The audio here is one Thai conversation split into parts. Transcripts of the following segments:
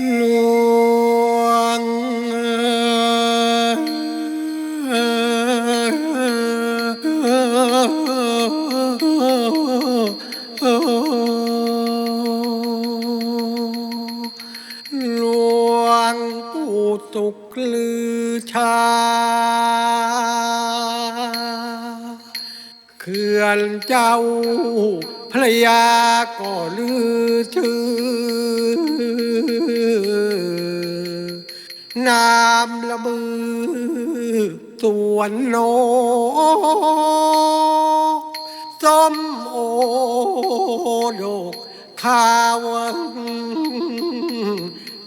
หลวงหลวงปู่ตุกลือชา เขื่อนเจ้าพระยาก็ลือชื่อ นามละมือ สวนโนส้มโอดกข้าว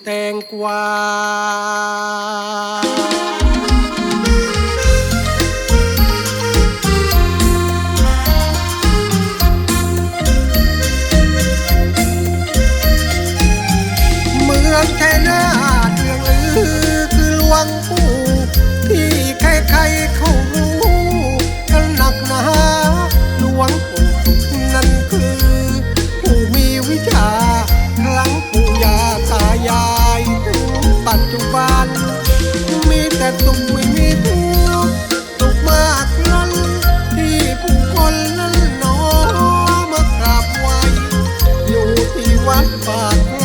แตงกวา วงปู่ที่ใครๆเขารู้กันหนักหนาหลวงปู่นั่นคือ ผู้มีวิชาคลังปู่ยาตายายถึงปัจจุบัน มีแต่สุขไม่มีทุกข์สุขมากล้นที่ผู้คนนั้นหนอมากราบไหวอยู่ที่วัดปาก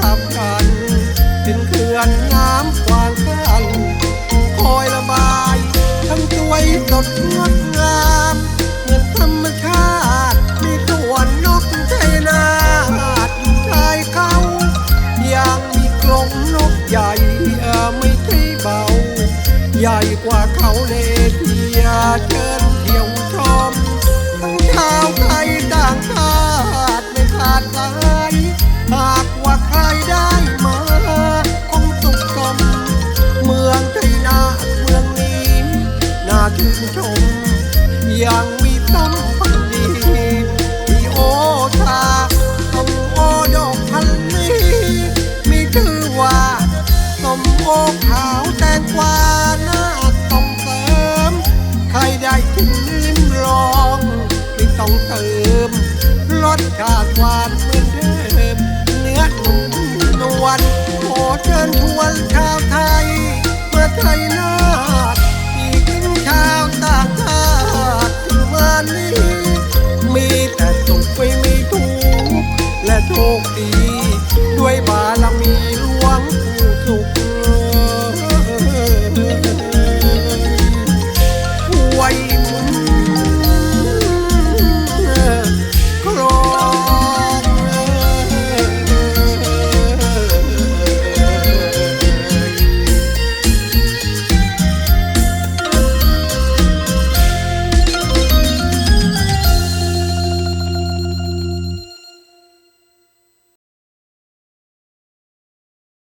ทำกันเป็นเขื่อนน้ำกวางกันคอยระบายทั้งสวสดงดงามเหมือนธรรมชาติมีตัวนกไทยนาดอยู่ชายเขายังมีกรงนกใหญ่ไม่ใช่เบา ใหญ่กว่า ชื่นชม ยังมีสัมพันดีที่โอชาสมโอดอกพันนี้ มีชื่อว่าสมโอขาวแตงกวาหน้าต้องเสริม ใครได้ชิมลิ้มลองไม่ต้องเติมรสชาติหวานเหมือนเดิม เนื้อนุ่มนวลโอเชิญชวนชาวไทย เมื่อไทยนา